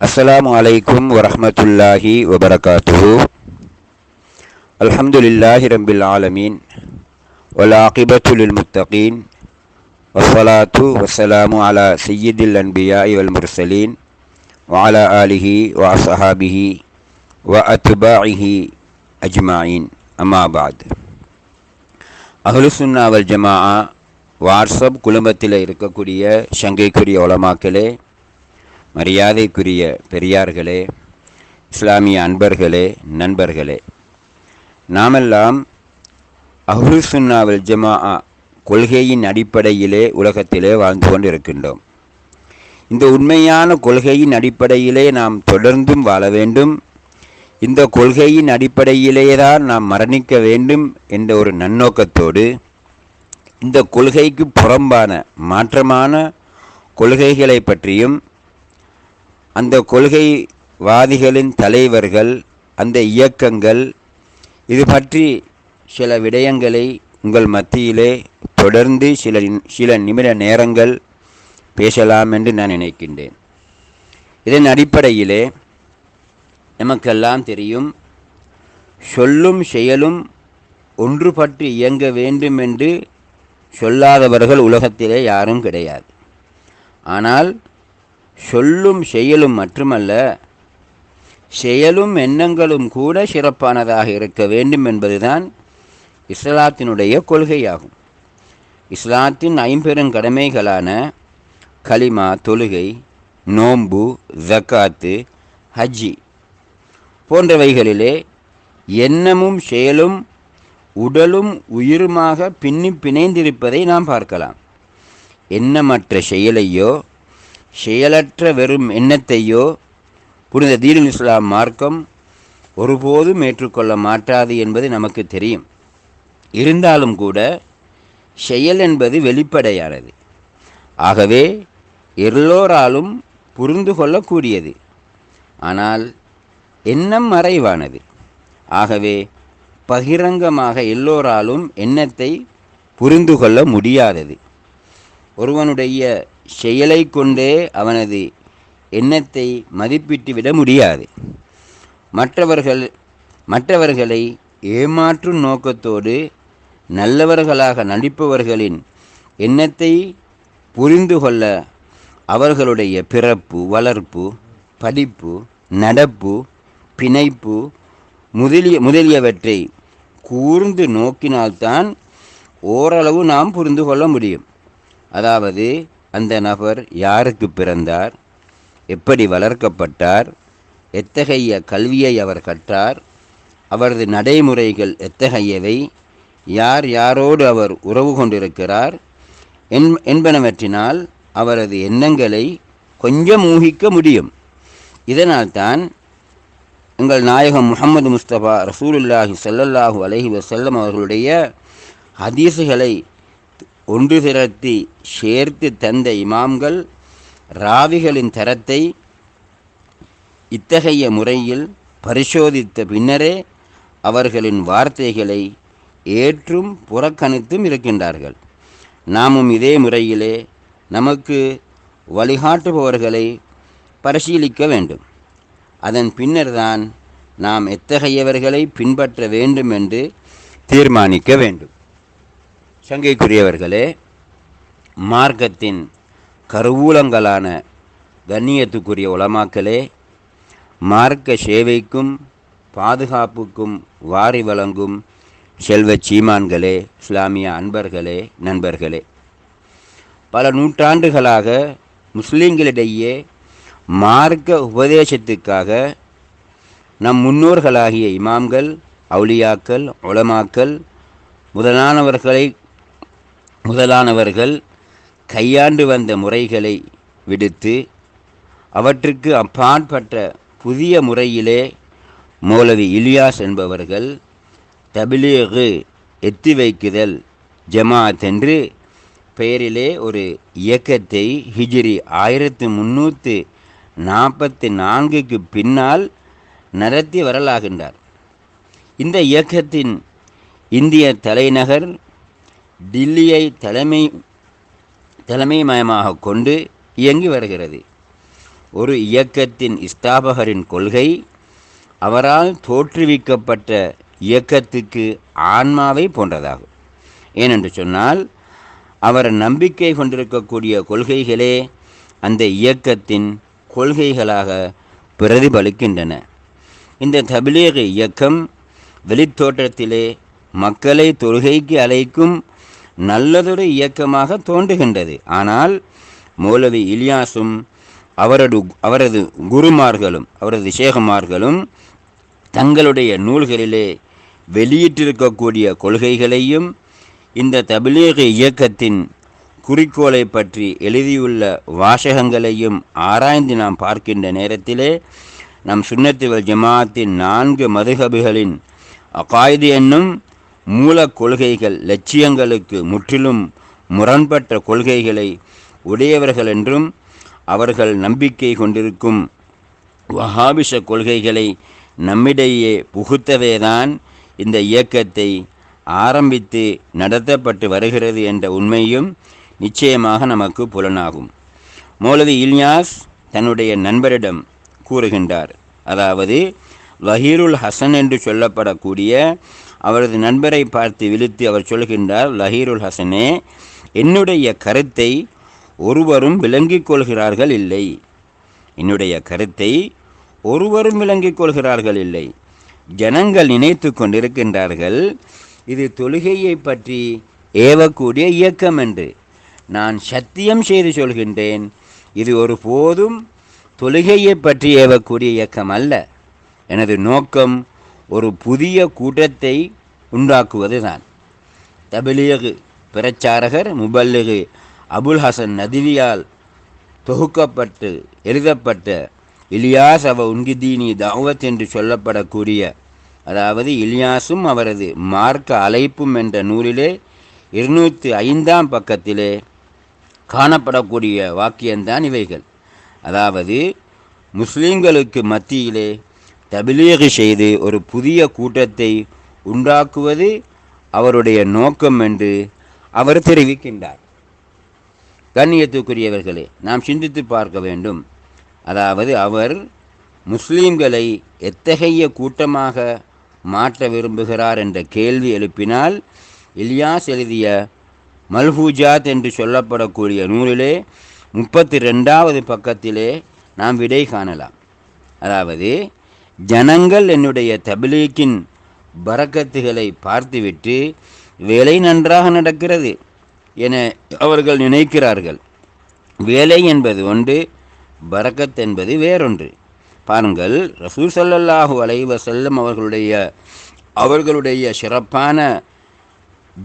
அஸ்ஸலாமு அலைக்கும் வரஹமத்துல்லாஹி வபரகாத்து அல்ஹம்துலில்லாஹி ரம்பில் ஆலமீன் வலாகிபத்துலில் முத்தகீன் வசலாத்து வசலாமு அலா சையீதில் அன்பியா இவல் முர்சலீன் வாலா ஆலிஹி வாசஹாபிஹி வ அத்துபாஹி அஜ்மாயின் அம்மாபாத் அஹ்லுசுன்னா அவல் ஜமாஆ வாட்ஸ்அப் குழுமத்தில் இருக்கக்கூடிய சங்கைக்குரிய உலமாக்களே மரியாதைக்குரிய பெரியார்களே இஸ்லாமிய அன்பர்களே நண்பர்களே நாமெல்லாம் அஹ்லுசுன்னாவல் ஜமா கொள்கையின் அடிப்படையிலே உலகத்திலே வாழ்ந்து கொண்டு இருக்கின்றோம் இந்த உண்மையான கொள்கையின் அடிப்படையிலே நாம் தொடர்ந்தும் வாழ வேண்டும். இந்த கொள்கையின் அடிப்படையிலே தான் நாம் மரணிக்க வேண்டும் என்ற ஒரு நன்னோக்கத்தோடு இந்த கொள்கைக்கு புறம்பான மாற்றமான கொள்கைகளை பற்றியும் அந்த கொள்கைவாதிகளின் தலைவர்கள் அந்த இயக்கங்கள் இது பற்றி சில விடயங்களை உங்கள் மத்தியிலே தொடர்ந்து சில சில நிமிட நேரங்கள் பேசலாம் என்று நான் நினைக்கின்றேன். இதன் அடிப்படையிலே நமக்கெல்லாம் தெரியும் சொல்லும் செயலும் ஒன்றுபட்டு இயங்க வேண்டும் என்று சொல்லாதவர்கள் உலகத்திலே யாரும் கிடையாது. ஆனால் சொல்லும் செயலும் மட்டுமல்ல செயலும் எண்ணங்களும் கூட சிறப்பானதாக இருக்க வேண்டும் என்பதுதான் இஸ்லாத்தினுடைய கொள்கையாகும். இஸ்லாத்தின் ஐம்பெரும் கடமைகளான கலிமா தொழுகை நோம்பு ஜக்காத்து ஹஜ்ஜி போன்றவைகளிலே எண்ணமும் செயலும் உடலும் உயிருமாக பின்னி பிணைந்திருப்பதை நாம் பார்க்கலாம். எண்ணமற்ற செயலையோ செயலற்ற வெறும் எண்ணத்தையோ புனித தீன் இஸ்லாம் மார்க்கம் ஒருபோதும் ஏற்றுக்கொள்ள மாட்டாது என்பது நமக்கு தெரியும். இருந்தாலும் கூட செயல் என்பது வெளிப்படையானது. ஆகவே எல்லோராலும் புரிந்து கொள்ளக்கூடியது. ஆனால் எண்ணம் மறைவானது. ஆகவே பகிரங்கமாக எல்லோராலும் எண்ணத்தை புரிந்து கொள்ள முடியாதது. ஒருவனுடைய செயலை கொண்டே அவனது எண்ணத்தை மதிப்பிட்டு விட முடியாது. மற்றவர்கள் மற்றவர்களை ஏமாற்றும் நோக்கத்தோடு நல்லவர்களாக நடிப்பவர்களின் எண்ணத்தை புரிந்து கொள்ள அவர்களுடைய பிறப்பு வளர்ப்பு படிப்பு நடப்பு பிணைப்பு முதலிய முதலியவற்றை கூர்ந்து நோக்கினால்தான் ஓரளவு நாம் புரிந்து கொள்ள முடியும். அதாவது அந்த நபர் யாருக்கு பிறந்தார்? எப்படி வளர்க்கப்பட்டார்? எத்தகைய கல்வியை அவர் கற்றார்? அவரது நடைமுறைகள் எத்தகையவை? யார் யாரோடு அவர் உறவு கொண்டிருக்கிறார்? என் என்பனவற்றினால் அவரது எண்ணங்களை கொஞ்சம் ஊகிக்க முடியும். இதனால்தான் எங்கள் நாயகம் முகமது முஸ்தபா ரசூலுல்லாஹி சல்லல்லாஹு அலஹி வசல்லம் அவர்களுடைய ஹதீஸுகளை ஒன்று திரட்டி சேர்த்து தந்த இமாம்கள் ராவிகளின் தரத்தை இத்தகைய முறையில் பரிசோதித்த பின்னரே அவர்களின் வார்த்தைகளை ஏற்றும் புறக்கணித்தும் இருக்கின்றார்கள். நாமும் இதே முறையிலே நமக்கு வழிகாட்டுபவர்களை பரிசீலிக்க வேண்டும். அதன் பின்னர்தான் நாம் எத்தகையவர்களை பின்பற்ற வேண்டும் என்று தீர்மானிக்க வேண்டும். சங்கைக்குரியவர்களே மார்க்கத்தின் கருவூலங்களான கண்ணியத்துக்குரிய உலமாக்களே மார்க்க சேவைக்கும் பாதுகாப்புக்கும் வாரி வழங்கும் செல்வ சீமான்களே இஸ்லாமிய அன்பர்களே நண்பர்களே. பல நூற்றாண்டுகளாக முஸ்லீம்களிடையே மார்க்க உபதேசத்துக்காக நம் முன்னோர்களாகிய இமாம்கள் அவுலியாக்கள் உலமாக்கள் முதலானவர்களை முதலானவர்கள் கையாண்டு வந்த முறைகளை விடுத்து அவற்றுக்கு அப்பாற்பட்ட புதிய முறையிலே மௌலவி இலியாஸ் என்பவர்கள் தபிலேகு எத்தி வைக்குதல் ஜமாத் என்று பெயரிலே ஒரு இயக்கத்தை ஹிஜ்ரி ஆயிரத்து முந்நூற்று நாற்பத்தி நான்குக்கு பின்னால் நடத்தி வரலாகின்றார். இந்த இயக்கத்தின் இந்திய தலைநகர் டில்லியை தலைமை தலைமைமயமாக கொண்டு இயங்கி வருகிறது. ஒரு இயக்கத்தின் ஸ்தாபகரின் கொள்கை அவரால் தோற்றுவிக்கப்பட்ட இயக்கத்துக்கு ஆன்மாவை போன்றதாகும். ஏனென்று சொன்னால் அவர் நம்பிக்கை கொண்டிருக்கக்கூடிய கொள்கைகளே அந்த இயக்கத்தின் கொள்கைகளாக பிரதிபலிக்கின்றன. இந்த தபிலீக இயக்கம் வெளித்தோற்றத்திலே மக்களை தொழுகைக்கு அழைக்கும் நல்லதொரு இயக்கமாக தோன்றுகின்றது. ஆனால் மௌலவி இலியாசும் அவரது அவரது குருமார்களும் அவரது சேகமார்களும் தங்களுடைய நூல்களிலே வெளியிட்டிருக்கக்கூடிய கொள்கைகளையும் இந்த தபிலீக இயக்கத்தின் குறிக்கோளை பற்றி எழுதியுள்ள வாசகங்களையும் ஆராய்ந்து நாம் பார்க்கின்ற நேரத்திலே நம் சுன்னத்துவல் ஜமாத்தின் நான்கு மதுகபுகளின் அகாயுது என்னும் மூல கொள்கைகள் லட்சியங்களுக்கு முற்றிலும் முரண்பட்ட கொள்கைகளை உடையவர்கள் என்றும் அவர்கள் நம்பிக்கை கொண்டிருக்கும் வஹாபிஷ கொள்கைகளை நம்மிடையே புகுத்தவேதான் இந்த இயக்கத்தை ஆரம்பித்து நடத்தப்பட்டு வருகிறது என்ற உண்மையும் நிச்சயமாக நமக்கு புலனாகும். மௌலவி இல்யாஸ் தன்னுடைய நண்பரிடம் கூறுகின்றார். அதாவது லஹீருல் ஹசன் என்று சொல்லப்படக்கூடிய அவரது நண்பரை பார்த்து விழுத்து அவர் சொல்கின்றார் லஹீருல் ஹசனே என்னுடைய கருத்தை ஒருவரும் விளங்கிக் கொள்கிறார்கள் இல்லை. என்னுடைய கருத்தை ஒருவரும் விளங்கிக் கொள்கிறார்கள் இல்லை. ஜனங்கள் நினைத்து கொண்டிருக்கின்றார்கள் இது தொழுகையை பற்றி ஏவக்கூடிய இயக்கம் என்று. நான் சத்தியம் செய்து சொல்கின்றேன் இது ஒரு போதும் தொழுகையை பற்றி ஏவக்கூடிய இயக்கம் அல்ல. எனது நோக்கம் ஒரு புதிய கூட்டத்தை உண்டாக்குவது தான். தபிலியகு பிரச்சாரகர் முபல்லிகு அபுல் ஹசன் நதிவியால் தொகுக்கப்பட்டு எழுதப்பட்ட இலியாஸ் அவ உன்கிதீனி தாவத் என்று சொல்லப்படக்கூடிய அதாவது இலியாசும் அவரது மார்க்க அழைப்பும் என்ற நூலிலே இருநூற்றி ஐந்தாம் பக்கத்திலே காணப்படக்கூடிய வாக்கியம்தான் இவைகள். அதாவது முஸ்லீம்களுக்கு மத்தியிலே தபிலீகு செய்து ஒரு புதிய கூட்டத்தை உண்டாக்குவது அவருடைய நோக்கம் என்று அவர் தெரிவிக்கின்றார். கண்ணியத்துக்குரியவர்களே நாம் சிந்தித்து பார்க்க வேண்டும். அதாவது அவர் முஸ்லீம்களை எத்தகைய கூட்டமாக மாற்ற விரும்புகிறார் என்ற கேள்வி எழுப்பினால் இலியாஸ் எழுதிய மல்ஹூஜாத் என்று சொல்லப்படக்கூடிய நூலிலே முப்பத்தி ரெண்டாவது பக்கத்திலே நாம் விடை காணலாம். அதாவது ஜனங்கள் என்னுடைய தபிலீக்கின் பறக்கத்துகளை பார்த்துவிட்டு வேலை நன்றாக நடக்கிறது என அவர்கள் நினைக்கிறார்கள். வேலை என்பது ஒன்று பரக்கத் என்பது வேறொன்று. பாருங்கள் ரசூல் சல்லல்லாஹு அலைவ செல்லம் அவர்களுடைய அவர்களுடைய சிறப்பான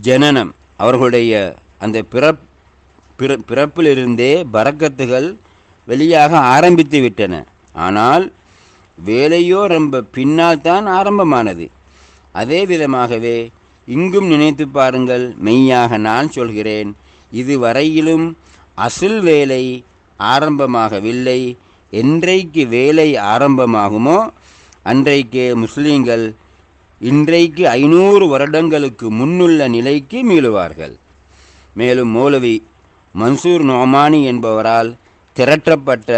ஜனனம் அவர்களுடைய அந்த பிறப் பிற பிறப்பிலிருந்தே பறக்கத்துகள் வெளியாக ஆரம்பித்து விட்டன. ஆனால் வேலையோ ரொம்ப பின்னால் தான் ஆரம்பமானது. அதே விதமாகவே இங்கும் நினைத்து பாருங்கள் மெய்யாக நான் சொல்கிறேன் இதுவரையிலும் அசில் வேலை ஆரம்பமாகவில்லை. என்றைக்கு வேலை ஆரம்பமாகுமோ அன்றைக்கே முஸ்லீம்கள் இன்றைக்கு ஐநூறு வருடங்களுக்கு முன்னுள்ள நிலைக்கு மீளுவார்கள். மேலும் மௌலவி மன்சூர் நோமானி என்பவரால் திரட்டப்பட்ட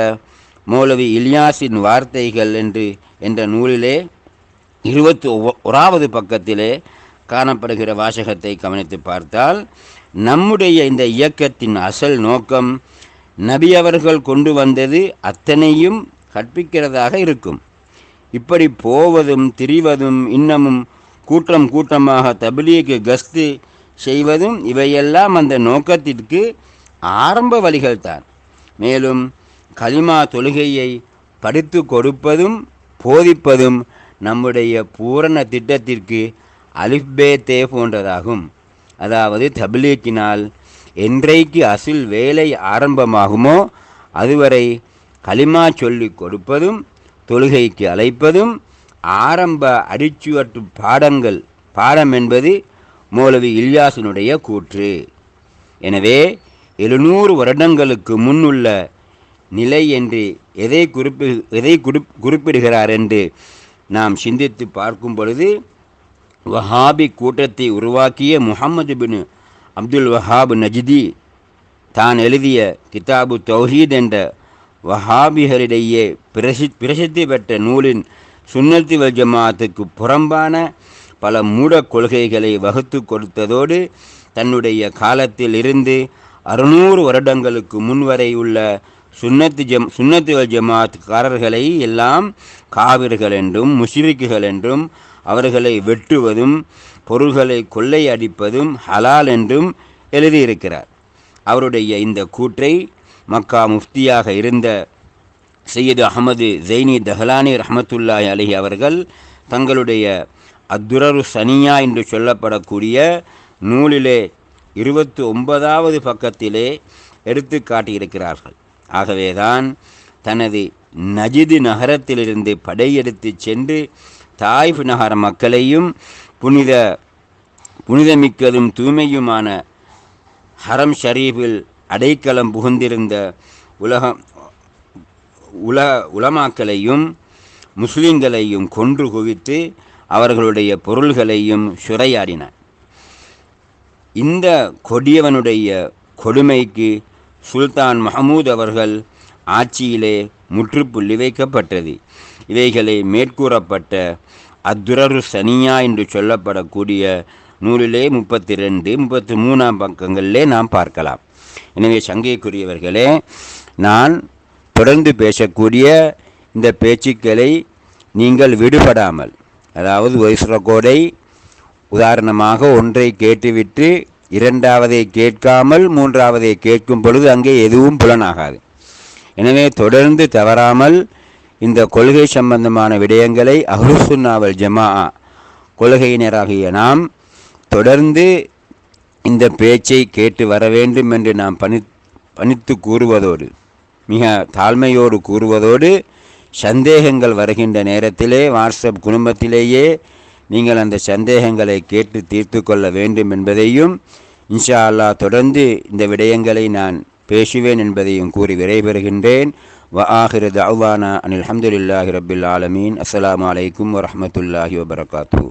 மௌலவி இலியாஸின் வார்த்தைகள் என்று என்ற நூலிலே இருபத்தி ஓராவது பக்கத்திலே காணப்படுகிற வாசகத்தை கவனித்து பார்த்தால் நம்முடைய இந்த இயக்கத்தின் அசல் நோக்கம் நபி அவர்கள் கொண்டு வந்தது அத்தனையும் கற்பிக்கிறதாக இருக்கும். இப்படி போவதும் திரிவதும் இன்னமும் கூட்டம் கூட்டமாக தபிலீக்கு கஸ்து செய்வதும் இவையெல்லாம் அந்த நோக்கத்திற்கு ஆரம்ப வழிகள்தான். மேலும் கலிமா தொழுகையை படித்து கொடுப்பதும் போதிப்பதும் நம்முடைய பூரண திட்டத்திற்கு அலிஃபே தே போன்றதாகும். அதாவது தபிலீக்கினால் என்றைக்கு அசில் வேலை ஆரம்பமாகுமோ அதுவரை களிமா சொல்லிக் கொடுப்பதும் தொழுகைக்கு அழைப்பதும் ஆரம்ப அடிச்சுவட்டு பாடங்கள் பாடம் என்பது மௌலவி இல்யாசனுடைய கூற்று. எனவே எழுநூறு வருடங்களுக்கு முன்னுள்ள நிலை என்று எதை குறிப்பி எதை குறிப் குறிப்பிடுகிறார் என்று நாம் சிந்தித்து பார்க்கும் பொழுது வஹாபி கூட்டத்தை உருவாக்கிய முகமது பின் அப்துல் வஹாப் நஜ்தி தான் எழுதிய கிதாபு தௌஹீத் என்ற வஹாபிகளிடையே பிரசி பிரசித்தி பெற்ற நூலின் சுன்னத்தி வல் ஜமாத்துக்கு புறம்பான பல மூட கொள்கைகளை வகுத்து கொடுத்ததோடு தன்னுடைய காலத்தில் இருந்து அறுநூறு வருடங்களுக்கு முன்வரை உள்ள சுன்னத்து ஜம் சுன்னத்துகள் ஜமாத்காரர்களை எல்லாம் காவிர்கள் என்றும் முஷிரிக்குகள் என்றும் அவர்களை வெட்டுவதும் பொருள்களை கொள்ளை அடிப்பதும் ஹலால் என்றும் எழுதியிருக்கிறார். அவருடைய இந்த கூற்றை மக்கா முஃப்தியாக இருந்த சையது அகமது ஜெய்னி தஹலானி ரஹமத்துல்லாய் அலி அவர்கள் தங்களுடைய அத்துரரு சனியா என்று சொல்லப்படக்கூடிய நூலிலே இருபத்தி ஒன்பதாவது பக்கத்திலே எடுத்து காட்டியிருக்கிறார்கள். ஆகவேதான் தனது நஜிது நகரத்திலிருந்து படையெடுத்து சென்று தாய்ஃப் நகர மக்களையும் புனித புனிதமிக்கதும் தூய்மையுமான ஹரம் ஷரீஃபில் அடைக்கலம் புகுந்திருந்த உலகம் உல உலமாக்களையும் முஸ்லிம்களையும் கொன்று குவித்து அவர்களுடைய பொருள்களையும் சுரையாடினார் இந்த கொடியவனுடைய கொடுமைக்கு சுல்தான் மஹமூத் அவர்கள் ஆட்சியிலே முற்றுப்புள்ளி வைக்கப்பட்டது. இவைகளை மேற்கூறப்பட்ட அத்துரரு சனியா என்று சொல்லப்படக்கூடிய நூலிலே முப்பத்தி ரெண்டு முப்பத்தி மூணாம் பக்கங்களிலே நாம் பார்க்கலாம். எனவே சங்கைக்குரியவர்களே நான் தொடர்ந்து பேசக்கூடிய இந்த பேச்சுக்களை நீங்கள் விடுபடாமல் அதாவது வைஸ்ரகோடை உதாரணமாக ஒன்றை கேட்டுவிட்டு இரண்டாவதை கேட்காமல் மூன்றாவதை கேட்கும் பொழுது அங்கே எதுவும் புலனாகாது. எனவே தொடர்ந்து தவறாமல் இந்த கொள்கை சம்பந்தமான விடயங்களை அஹ்லுசுன்னாவல் ஜமா கொள்கையினராகிய நாம் தொடர்ந்து இந்த பேச்சை கேட்டு வர வேண்டும் என்று நாம் பணி பணித்து கூறுவதோடு மிக தாழ்மையோடு கூறுவதோடு சந்தேகங்கள் வருகின்ற நேரத்திலே வாட்ஸ்அப் குடும்பத்திலேயே நீங்கள் அந்த சந்தேகங்களை கேட்டு தீர்த்து கொள்ள வேண்டும் என்பதையும் இன்ஷா அல்லாஹ் தொடர்ந்து இந்த விடயங்களை நான் பேசுவேன் என்பதையும் கூறி விடைபெறுகின்றேன். வ ஆஹிர தவானா அனில் அஹமதுல்லாஹி ரபில் ஆலமீன். அஸ்லாம் வலைக்கம் வரமத்துல்லாஹி வபரகாத்தூ